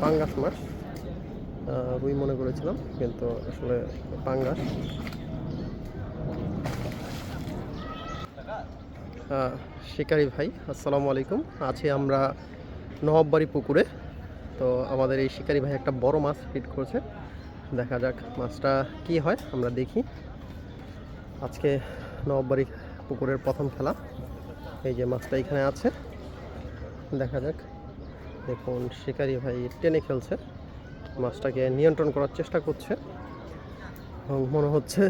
পাঙ্গাস মাছ রুই মনে করেছিলাম, কিন্তু আসলে পাঙ্গাস। শিকারি ভাই, আসসালামু আলাইকুম। আছি আমরা নবাববাড়ি পুকুরে। তো আমাদের এই শিকারি ভাই একটা বড় মাছ হিট করছে। দেখা যাক মাছটা কি হয়, আমরা দেখি। আজকে নবাববাড়ি পুকুরের প্রথম খেলা। এই যে মাছটা এখানে আছে। দেখা যাক। দেখুন, শিকারি ভাই টেনে খেলছে। মাছটাকে নিয়ন্ত্রণ করার চেষ্টা করছে। এবং মনে হচ্ছে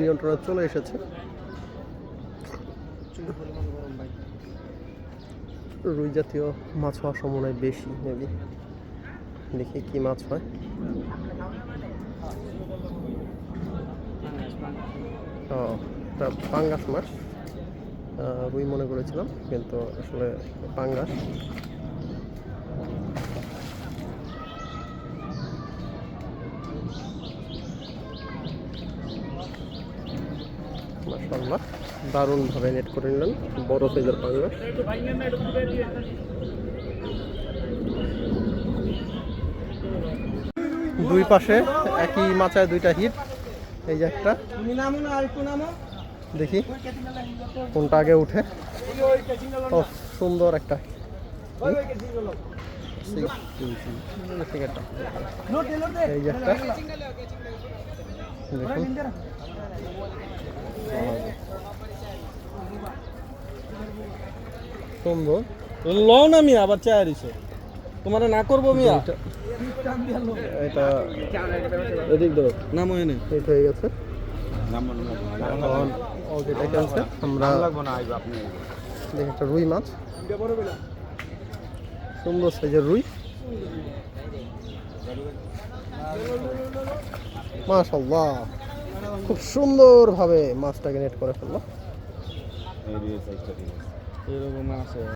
নিয়ন্ত্রণে চলে এসেছে। রুই জাতীয় মাছ হওয়ার সম্ভাবনা বেশি মেবি দেখি কি মাছ হয়। ও পাঙ্গাস মাছ। রুই মনে করেছিলাম, কিন্তু আসলে পাঙ্গাস মাশাল্লাহ দারুণভাবে নেট করে নিলেন, বড় সাইজের পাঙ্গাস দুই পাশে একই মাচায় দুইটা হিট এই যে একটা। দেখি কোনটা আগে উঠে। ও সুন্দর একটা। এই যে একটা। দেখুন। সুন্দর লও না মিয়া আবার তোমার না করব মিয়া। এটা- এটা এদিক ধরো। নাম হয়ে গেছে। এখন ও যেটা খেলছে আমরা দেখি একটা রুই মাছ। সুন্দর সাইজের রুই। মাশাল্লাহ খুব সুন্দরভাবে মাছটাকে নেট করে ফেলল। এরকম আছে।